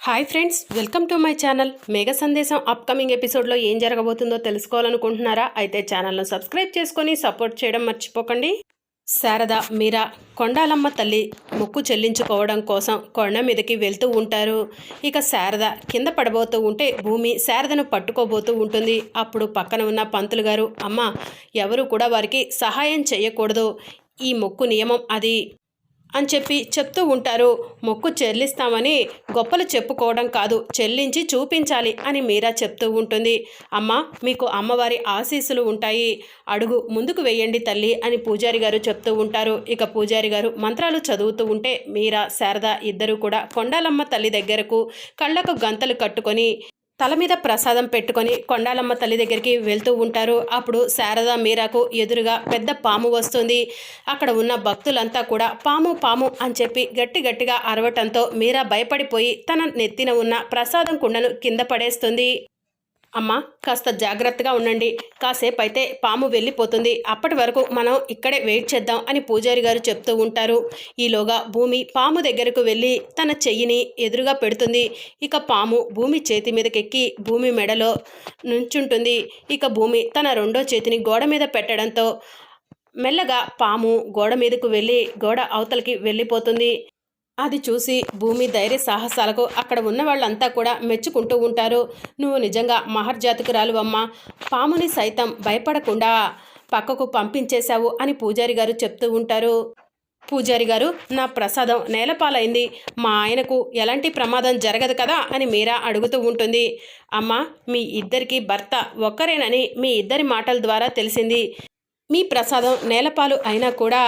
Hi friends welcome to my channel. Megha Sandesam upcoming ఎపిసోడ్లో ఏం జరగబోతుందో తెలుసుకోవాలనుకుంటున్నారా? అయితే ఛానల్ను సబ్స్క్రైబ్ చేసుకొని సపోర్ట్ చేయడం మర్చిపోకండి. శారద మీరా కొండాలమ్మ తల్లి మొక్కు చెల్లించుకోవడం కోసం కొండ మీదకి వెళ్తూ ఉంటారు. ఇక శారద కింద పడబోతూ ఉంటే భూమి శారదను పట్టుకోబోతూ ఉంటుంది. అప్పుడు పక్కన ఉన్న పంతులు గారు అమ్మ ఎవరు కూడా వారికి సహాయం చేయకూడదు. ఈ మొక్కు నియమం అది. అని చెప్పి చెప్తూ ఉంటారు. మొక్కు చెల్లిస్తామని గొప్పలు చెప్పుకోవడం కాదు. చెల్లించి చూపించాలి అని మీరా చెప్తూ ఉంటుంది. అమ్మ మీకు అమ్మవారి ఆశీస్సులు ఉంటాయి. అడుగు ముందుకు వేయండి తల్లి అని పూజారి గారు చెప్తూ ఉంటారు. ఇక పూజారి గారు మంత్రాలు చదువుతూ ఉంటే మీరా శారద ఇద్దరు కూడా కొండాలమ్మ తల్లి దగ్గరకు కళ్ళకు గంతలు కట్టుకొని తల మీద ప్రసాదం పెట్టుకొని కొండాలమ్మ తల్లి దగ్గరికి వెళ్తూ ఉంటారు. అప్పుడు శారద మీరాకు ఎదురుగా పెద్ద పాము వస్తుంది. అక్కడ ఉన్న భక్తులంతా కూడా పాము పాము అని చెప్పి గట్టి గట్టిగా అరవటంతో మీరా భయపడిపోయి తన నెత్తిన ఉన్న ప్రసాదం కుండను కింద పడేస్తుంది. అమ్మ కాస్త జాగ్రత్తగా ఉండండి. కాసేపు అయితే పాము వెళ్ళిపోతుంది. అప్పటి వరకు మనం ఇక్కడే వెయిట్ చేద్దాం అని పూజారి గారు చెప్తూ ఉంటారు. ఈలోగా భూమి పాము దగ్గరకు వెళ్ళి తన చెయ్యిని ఎదురుగా పెడుతుంది. ఇక పాము భూమి చేతి మీదకెక్కి భూమి మెడలో నుంచుంటుంది. ఇక భూమి తన రెండో చేతిని గోడ మీద పెట్టడంతో మెల్లగా పాము గోడ మీదకు వెళ్ళి గోడ అవతలకి వెళ్ళిపోతుంది. అది చూసి భూమి ధైర్య సాహసాలకు అక్కడ ఉన్న వాళ్ళంతా కూడా మెచ్చుకుంటూ ఉంటారు. నువ్వు నిజంగా మహర్జాతకురాలువమ్మా పాముని సైతం భయపడకుండా పక్కకు పంపించేశావు అని పూజారి గారు చెప్తూ ఉంటారు. పూజారి గారు నా ప్రసాదం నేలపాలైంది. మా ఆయనకు ఎలాంటి ప్రమాదం జరగదు కదా అని మీరా అడుగుతూ ఉంటుంది. అమ్మ మీ ఇద్దరికి భర్త ఒక్కరేనని మీ ఇద్దరి మాటల ద్వారా తెలిసింది. మీ ప్రసాదం నేలపాలు అయినా కూడా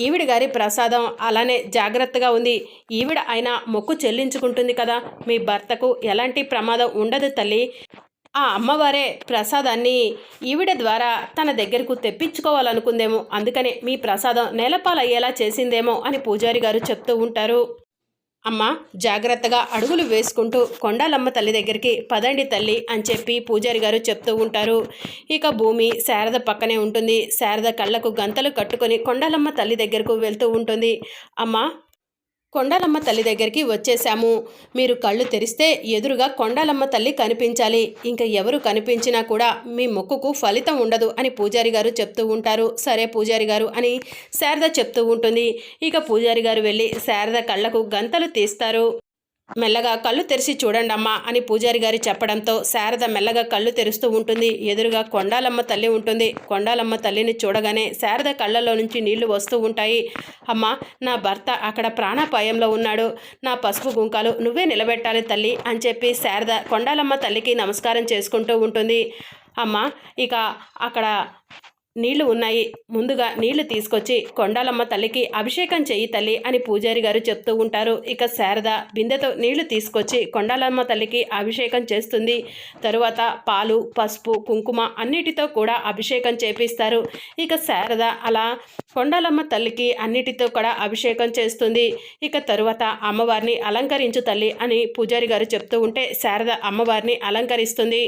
ఈవిడ గారి ప్రసాదం అలానే జాగ్రత్తగా ఉంది. ఈవిడ అయినా మొక్కు చెల్లించుకుంటుంది కదా. మీ భర్తకు ఎలాంటి ప్రమాదం ఉండదు తల్లి. ఆ అమ్మవారే ప్రసాదాన్ని ఈవిడ ద్వారా తన దగ్గరకు తెప్పించుకోవాలనుకుందేమో. అందుకనే మీ ప్రసాదం నేలపాలు అయ్యేలా చేసిందేమో అని పూజారి గారు చెప్తూ ఉంటారు. అమ్మ జాగ్రత్తగా అడుగులు వేసుకుంటూ కొండాలమ్మ తల్లి దగ్గరికి పదండి తల్లి అని చెప్పి పూజారి గారు చెప్తూ ఉంటారు. ఇక భూమి శారద పక్కనే ఉంటుంది. శారద కళ్ళకు గంతలు కట్టుకొని కొండాలమ్మ తల్లి దగ్గరకు వెళ్తూ ఉంటుంది. అమ్మ కొండాలమ్మ తల్లి దగ్గరికి వచ్చేసాము మీరు కళ్ళు తెరిస్తే ఎదురుగా కొండాలమ్మ తల్లి కనిపించాలి. ఇంకా ఎవరు కనిపించినా కూడా మీ మొక్కుకు ఫలితం ఉండదు అని పూజారి గారు చెప్తూ ఉంటారు. సరే పూజారి గారు అని శారద చెప్తూ ఉంటుంది. ఇక పూజారి గారు వెళ్ళి శారద కళ్ళకు గంతలు తీస్తారు. మెల్లగా కళ్ళు తెరిచి చూడండమ్మా అని పూజారి గారి చెప్పడంతో శారద మెల్లగా కళ్ళు తెరుస్తూ ఉంటుంది. ఎదురుగా కొండాలమ్మ తల్లి ఉంటుంది. కొండాలమ్మ తల్లిని చూడగానే శారద కళ్ళలో నుంచి నీళ్ళు వస్తూ ఉంటాయి. అమ్మ నా భర్త అక్కడ ప్రాణాపాయంలో ఉన్నాడు. నా పసుపు గుంకాలు నువ్వే నిలబెట్టాలి తల్లి అని చెప్పి శారద కొండాలమ్మ తల్లికి నమస్కారం చేసుకుంటూ ఉంటుంది. అమ్మ ఇక అక్కడ నీళ్ళు ఉన్నాయి. ముందుగా నీళ్ళు తీసుకొచ్చి కొండాలమ్మ తల్లికి అభిషేకం చెయ్యి తల్లి అని పూజారి గారు చెప్తూ ఉంటారు. ఇక శారద బిందెతో నీళ్ళు తీసుకొచ్చి కొండాలమ్మ తల్లికి అభిషేకం చేస్తుంది. తరువాత పాలు పసుపు కుంకుమ అన్నిటితో కూడా అభిషేకం చేపిస్తారు. ఇక శారద అలా కొండాలమ్మ తల్లికి అన్నిటితో కూడా అభిషేకం చేస్తుంది. ఇక తరువాత అమ్మవారిని అలంకరించు తల్లి అని పూజారి గారు చెప్తూ ఉంటే శారద అమ్మవారిని అలంకరిస్తుంది.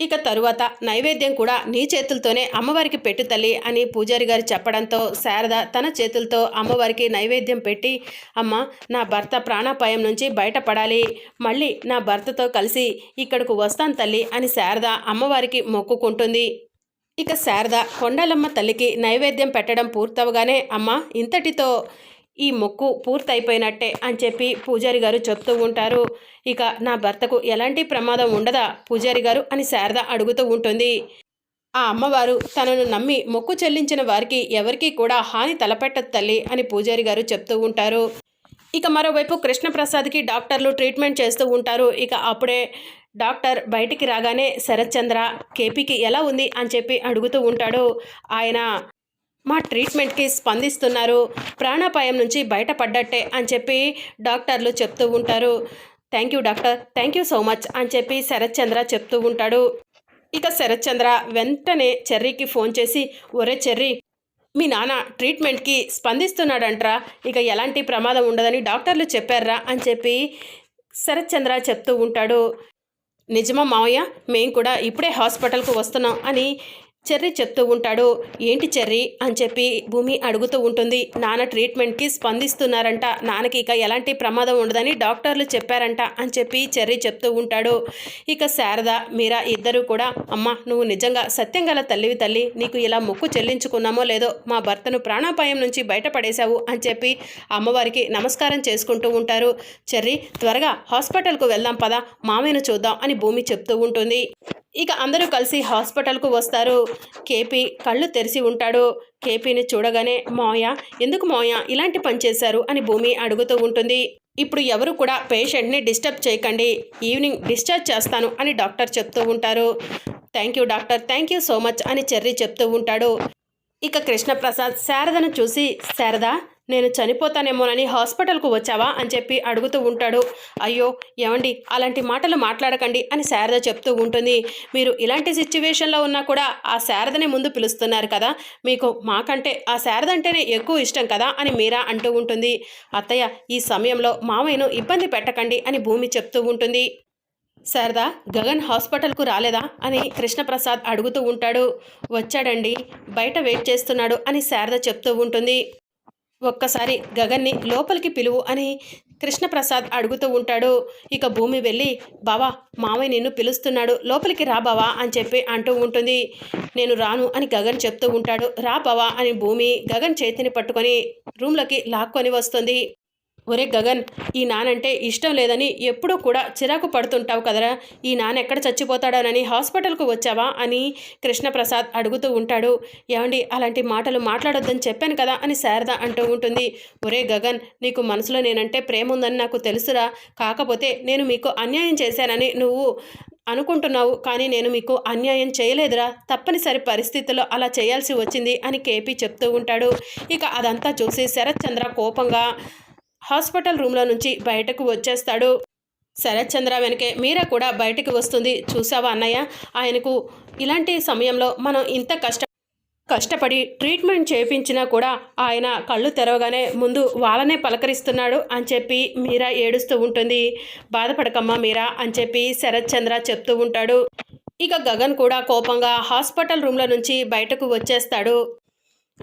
ఇక తరువాత నైవేద్యం కూడా నీ చేతులతోనే అమ్మవారికి పెట్టు తల్లి అని పూజారి గారు చెప్పడంతో శారద తన చేతులతో అమ్మవారికి నైవేద్యం పెట్టి అమ్మ నా భర్త ప్రాణాపాయం నుంచి బయటపడాలి. మళ్ళీ నా భర్తతో కలిసి ఇక్కడకు వస్తాను తల్లి అని శారద అమ్మవారికి మొక్కుకుంటుంది. ఇక శారద కొండలమ్మ తల్లికి నైవేద్యం పెట్టడం పూర్తవగానే అమ్మ ఇంతటితో ఈ మొక్కు పూర్తయిపోయినట్టే అని చెప్పి పూజారి గారు చెప్తూ ఉంటారు. ఇక నా భర్తకు ఎలాంటి ప్రమాదం ఉండదా? పూజారి గారు అని శారద అడుగుతూ ఉంటుంది. ఆ అమ్మవారు తనను నమ్మి మొక్కు చెల్లించిన వారికి ఎవరికీ కూడా హాని తలపెట్టదు తల్లి అని పూజారి గారు చెప్తూ ఉంటారు. ఇక మరోవైపు కృష్ణప్రసాద్కి డాక్టర్లు ట్రీట్మెంట్ చేస్తూ ఉంటారు. ఇక అప్పుడే డాక్టర్ బయటికి రాగానే శరత్చంద్ర కేపీకి ఎలా ఉంది అని చెప్పి అడుగుతూ ఉంటాడు. ఆయన మా ట్రీట్మెంట్కి స్పందిస్తున్నారు. ప్రాణాపాయం నుంచి బయటపడ్డట్టే అని చెప్పి డాక్టర్లు చెప్తూ ఉంటారు. Thank you doctor. Thank you so much అని చెప్పి శరత్చంద్ర చెప్తూ ఉంటాడు. ఇక శరత్చంద్ర వెంటనే చెర్రీకి ఫోన్ చేసి ఒరే చెర్రీ మీ నాన్న ట్రీట్మెంట్కి స్పందిస్తున్నాడంట్రా. ఇక ఎలాంటి ప్రమాదం ఉండదని డాక్టర్లు చెప్పారా అని చెప్పి శరత్చంద్ర చెప్తూ ఉంటాడు. నిజమా మావయ్య మేము కూడా ఇప్పుడే హాస్పిటల్కు వస్తున్నాం అని చెర్రీ చెప్తూ ఉంటాడు. ఏంటి చెర్రీ? అని చెప్పి భూమి అడుగుతూ ఉంటుంది. నాన్న ట్రీట్మెంట్కి స్పందిస్తున్నారంట. నాన్నకి ఇక ఎలాంటి ప్రమాదం ఉండదని డాక్టర్లు చెప్పారంట అని చెప్పి చెర్రీ చెప్తూ ఉంటాడు. ఇక శారద మీరా ఇద్దరు కూడా అమ్మ నువ్వు నిజంగా సత్యం గల తల్లివి తల్లి. నీకు ఇలా మొక్కు చెల్లించుకున్నామో లేదో మా భర్తను ప్రాణాపాయం నుంచి బయటపడేశావు అని చెప్పి అమ్మవారికి నమస్కారం చేసుకుంటూ ఉంటారు. చెర్రీ త్వరగా హాస్పిటల్కు వెళ్దాం పదా. మామయ్యను చూద్దాం అని భూమి చెప్తూ ఉంటుంది. ఇక అందరూ కలిసి హాస్పిటల్కు వస్తారు. కేపీ కళ్ళు తెరిచి ఉంటాడు. కేపీని చూడగానే మోయ ఎందుకు మోయ ఇలాంటి పని చేశారు? అని భూమి అడుగుతూ ఉంటుంది. ఇప్పుడు ఎవరు కూడా పేషెంట్ని డిస్టర్బ్ చేయకండి. ఈవినింగ్ డిశ్చార్జ్ చేస్తాను అని డాక్టర్ చెప్తూ ఉంటారు. Thank you doctor thank you so much అని చెర్రీ చెప్తూ ఉంటాడు. ఇక కృష్ణప్రసాద్ శారదను చూసి శారద నేను చనిపోతానేమోనని హాస్పిటల్కు వచ్చావా అని చెప్పి అడుగుతూ ఉంటాడు. అయ్యో ఏమండి అలాంటి మాటలు మాట్లాడకండి అని శారద చెప్తూ ఉంటుంది. మీరు ఇలాంటి సిచ్యువేషన్లో ఉన్నా కూడా ఆ శారదని ముందు పిలుస్తున్నారు కదా. మీకు మాకంటే ఆ శారద అంటేనే ఎక్కువ ఇష్టం కదా అని మీరా అంటూ ఉంటుంది. అత్తయ్య ఈ సమయంలో మామయ్యను ఇబ్బంది పెట్టకండి అని భూమి చెప్తూ ఉంటుంది. శారదా గగన్ హాస్పిటల్కు రాలేదా? అని కృష్ణప్రసాద్ అడుగుతూ ఉంటాడు. వచ్చాడండి బయట వెయిట్ చేస్తున్నాడు అని శారద చెప్తూ ఉంటుంది. ఒక్కసారి గగన్ని లోపలికి పిలువు అని కృష్ణప్రసాద్ అడుగుతూ ఉంటాడు. ఇక భూమి వెళ్ళి బావా మామయ్య నిన్ను పిలుస్తున్నాడు. లోపలికి రా బావా అని చెప్పి అంటూ ఉంటుంది. నేను రాను అని గగన్ చెప్తూ ఉంటాడు. రా బావా అని భూమి గగన్ చేతిని పట్టుకొని రూమ్లోకి లాక్కొని వస్తుంది. ఒరే గగన్ ఈ నానంటే ఇష్టం లేదని ఎప్పుడూ కూడా చిరాకు పడుతుంటావు కదరా? ఈ నాన్న ఎక్కడ చచ్చిపోతాడోనని హాస్పిటల్కు వచ్చావా? అని కృష్ణప్రసాద్ అడుగుతూ ఉంటాడు. ఏమండి అలాంటి మాటలు మాట్లాడొద్దని చెప్పాను కదా అని శారద అంటూ ఉంటుంది. ఒరే గగన్ నీకు మనసులో నేనంటే ప్రేమ ఉందని నాకు తెలుసురా. కాకపోతే నేను మీకు అన్యాయం చేశానని నువ్వు అనుకుంటున్నావు కానీ నేను మీకు అన్యాయం చేయలేదురా. తప్పనిసరి పరిస్థితుల్లో అలా చేయాల్సి వచ్చింది అని కేపీ చెప్తూ ఉంటాడు. ఇక అదంతా చూసి శరత్ చంద్ర కోపంగా హాస్పిటల్ రూమ్లో నుంచి బయటకు వచ్చేస్తాడు. శరత్ చంద్ర వెనకే మీరా కూడా బయటకు వస్తుంది. చూసావా అన్నయ్య? ఆయనకు ఇలాంటి సమయంలో మనం ఇంత కష్ట కష్టపడి ట్రీట్మెంట్ చేయించినా కూడా ఆయన కళ్ళు తెరవగానే ముందు వాళ్ళనే పలకరిస్తున్నాడు అని చెప్పి మీరా ఏడుస్తూ ఉంటుంది. బాధపడకమ్మా మీరా అని చెప్పి శరత్చంద్ర చెప్తూ ఉంటాడు. ఇక గగన్ కూడా కోపంగా హాస్పిటల్ రూమ్లో నుంచి బయటకు వచ్చేస్తాడు.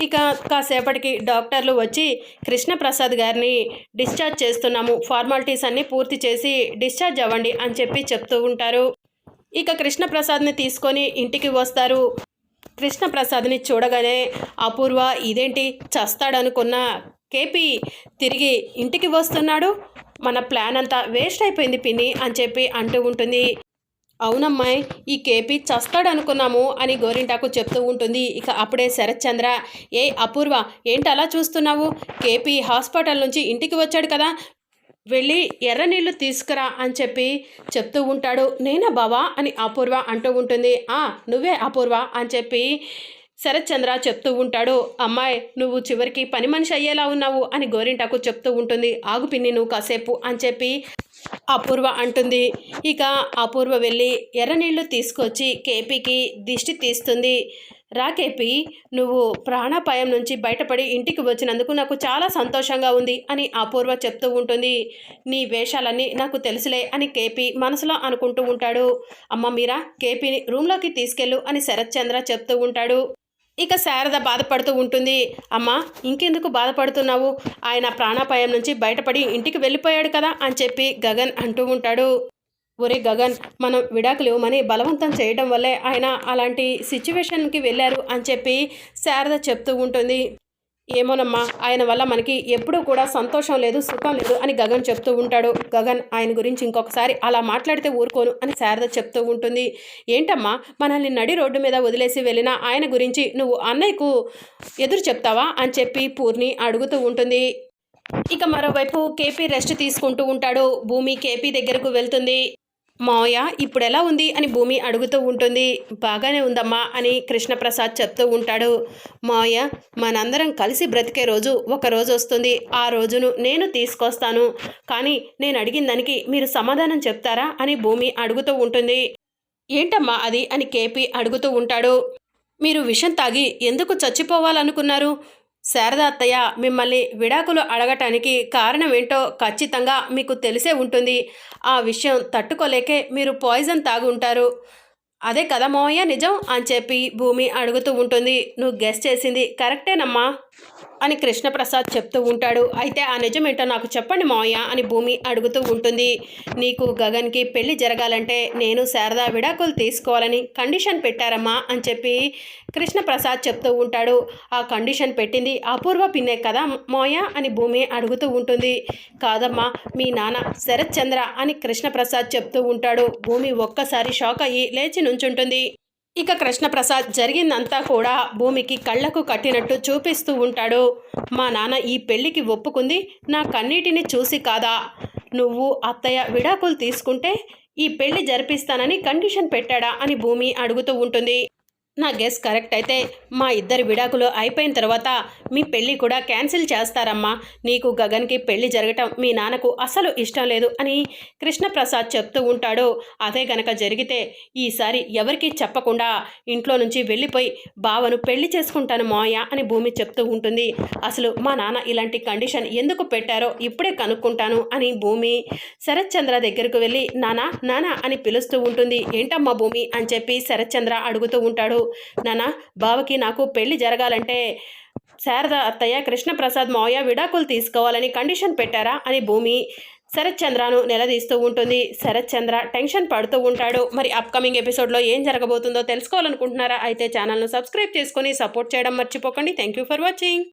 ఇక కాసేపటికి డాక్టర్లు వచ్చి కృష్ణప్రసాద్ గారిని డిశ్చార్జ్ చేస్తున్నాము. ఫార్మాలిటీస్ అన్నీ పూర్తి చేసి డిశ్చార్జ్ అవ్వండి అని చెప్పి చెప్తూ ఉంటారు. ఇక కృష్ణప్రసాద్ని తీసుకొని ఇంటికి వస్తారు. కృష్ణప్రసాద్ని చూడగానే అపూర్వ ఇదేంటి? చస్తాడనుకున్న కేపీ తిరిగి ఇంటికి వస్తున్నాడు? మన ప్లాన్ అంతా వేస్ట్ అయిపోయింది పిన్ని అని చెప్పి అంటూ ఉంటుంది. అవునమ్మాయి ఈ కేపీ చస్తాడు అనుకున్నాము అని గోరింటాకు చెప్తూ ఉంటుంది. ఇక అప్పుడే శరత్చంద్ర ఏ అపూర్వ ఏంటి అలా చూస్తున్నావు? కేపీ హాస్పిటల్ నుంచి ఇంటికి వచ్చాడు కదా వెళ్ళి ఎర్ర నీళ్ళు తీసుకురా అని చెప్పి చెప్తూ ఉంటాడు. నేనా బావా అని అపూర్వ అంటూ ఉంటుంది. ఆ నువ్వే అపూర్వ అని చెప్పి శరత్చంద్ర చెప్తూ ఉంటాడు అమ్మాయి నువ్వు చివరికి పని మనిషి అయ్యేలా ఉన్నావు అని గోరింటాకు చెప్తూ ఉంటుంది. ఆగు పిన్ని నువ్వు కాసేపు అని చెప్పి అపూర్వ అంటుంది. ఇక అపూర్వ వెళ్ళి ఎర్రనీళ్ళు తీసుకొచ్చి కేపీకి దిష్టి తీస్తుంది. రాకేపి నువ్వు ప్రాణాపాయం నుంచి బయటపడి ఇంటికి వచ్చినందుకు నాకు చాలా సంతోషంగా ఉంది అని అపూర్వ చెప్తూ ఉంటుంది. నీ వేషాలన్నీ నాకు తెలుసులే అని కేపీ మనసులో అనుకుంటూ ఉంటాడు. అమ్మ మీరా కేపీని రూమ్లోకి తీసుకెళ్ళు అని శరత్చంద్ర చెప్తూ ఉంటాడు. ఇక శారద బాధపడుతూ ఉంటుంది. అమ్మా ఇంకెందుకు బాధపడుతున్నావు? ఆయన ప్రాణాపాయం నుంచి బయటపడి ఇంటికి వెళ్ళిపోయాడు కదా అని చెప్పి గగన్ అంటూ ఉంటాడు. ఒరే గగన్ మనం విడాకులు ఇవ్వమని బలవంతం చేయడం వల్లే ఆయన అలాంటి సిచ్యువేషన్కి వెళ్ళారు అని చెప్పి శారద చెప్తూ ఉంటుంది. ఏమోనమ్మా ఆయన వల్ల మనకి ఎప్పుడూ కూడా సంతోషం లేదు సుఖం లేదు అని గగన్ చెప్తూ ఉంటాడు. గగన్ ఆయన గురించి ఇంకొకసారి అలా మాట్లాడితే ఊరుకోను అని శారద చెప్తూ ఉంటుంది. ఏంటమ్మా మనల్ని నడి రోడ్డు మీద వదిలేసి వెళ్ళిన ఆయన గురించి నువ్వు అన్నయ్యకు ఎదురు చెప్తావా అని చెప్పి పూర్ణి అడుగుతూ ఉంటుంది. ఇక మరోవైపు కేపీ రెస్ట్ తీసుకుంటూ ఉంటాడు. భూమి కేపీ దగ్గరకు వెళ్తుంది. మావయ్య ఇప్పుడు ఎలా ఉంది అని భూమి అడుగుతూ ఉంటుంది. బాగానే ఉందమ్మా అని కృష్ణప్రసాద్ చెప్తూ ఉంటాడు. మావయ్య మనందరం కలిసి బ్రతికే రోజు ఒక రోజు వస్తుంది. ఆ రోజును నేను తీసుకొస్తాను. కానీ నేను అడిగిన దానికి మీరు సమాధానం చెప్తారా అని భూమి అడుగుతూ ఉంటుంది. ఏంటమ్మా అది అని కేపీ అడుగుతూ ఉంటాడు. మీరు విషం తాగి ఎందుకు చచ్చిపోవాలనుకున్నారు? శారద అత్తయ్య మిమ్మల్ని విడాకులు అడగటానికి కారణం ఏంటో ఖచ్చితంగా మీకు తెలిసే ఉంటుంది. ఆ విషయం తట్టుకోలేకే మీరు పాయిజన్ తాగి ఉంటారు. అదే కదా మోయ నిజం అని చెప్పి భూమి అడుగుతూ ఉంటుంది. నువ్వు గెస్ట్ చేసింది కరెక్టేనమ్మా. అని కృష్ణప్రసాద్ చెప్తూ ఉంటాడు. అయితే ఆ నిజమేంటో నాకు చెప్పండి మావయ్య అని భూమి అడుగుతూ ఉంటుంది. నీకు గగన్కి పెళ్ళి జరగాలంటే నేను శారదా విడాకులు తీసుకోవాలని కండిషన్ పెట్టారమ్మా అని చెప్పి కృష్ణప్రసాద్ చెప్తూ ఉంటాడు. ఆ కండిషన్ పెట్టింది అపూర్వ పిన్నే కదా మోయ అని భూమి అడుగుతూ ఉంటుంది. కాదమ్మా మీ నాన్న శరత్ చంద్ర అని కృష్ణప్రసాద్ చెప్తూ ఉంటాడు. భూమి ఒక్కసారి షాక్ అయ్యి లేచి నుంచుంటుంది. ఇక కృష్ణప్రసాద్ జరిగిందంతా కూడా భూమికి కళ్ళకు కట్టినట్టు చూపిస్తూ ఉంటాడు. మా నాన్న ఈ పెళ్ళికి ఒప్పుకుంది నా కన్నీటిని చూసి కాదా? నువ్వు అత్తయ్య విడాకులు తీసుకుంటే ఈ పెళ్ళి జరిపిస్తానని కండిషన్ పెట్టాడా అని భూమి అడుగుతూ ఉంటుంది. నా గెస్ కరెక్ట్ అయితే మా ఇద్దరి విడాకులు అయిపోయిన తర్వాత మీ పెళ్ళి కూడా క్యాన్సిల్ చేస్తారమ్మా. నీకు గగన్కి పెళ్ళి జరగటం మీ నాన్నకు అసలు ఇష్టం లేదు అని కృష్ణప్రసాద్ చెప్తూ ఉంటాడు. అదే గనక జరిగితే ఈసారి ఎవరికీ చెప్పకుండా ఇంట్లో నుంచి వెళ్ళిపోయి బావను పెళ్ళి చేసుకుంటాను మాయ అని భూమి చెప్తూ ఉంటుంది. అసలు మా నాన్న ఇలాంటి కండిషన్ ఎందుకు పెట్టారో ఇప్పుడే కనుక్కుంటాను అని భూమి శరత్చంద్ర దగ్గరకు వెళ్ళి నానా నానా అని పిలుస్తూ ఉంటుంది. ఏంటమ్మా భూమి అని చెప్పి శరత్చంద్ర అడుగుతూ ఉంటాడు. నాన్న బావకి నాకు పెళ్ళి జరగాలంటే శారద అత్తయ్య కృష్ణప్రసాద్ మావయ్య విడాకులు తీసుకోవాలని కండిషన్ పెట్టారా అని భూమి శరత్చంద్రను నిలదీస్తూ ఉంటుంది. శరత్చంద్ర టెన్షన్ పడుతూ ఉంటాడు. మరి అప్కమింగ్ ఎపిసోడ్లో ఏం జరగబోతుందో తెలుసుకోవాలనుకుంటున్నారా? అయితే ఛానల్ను సబ్స్క్రైబ్ చేసుకొని సపోర్ట్ చేయడం మర్చిపోకండి. Thank you for watching.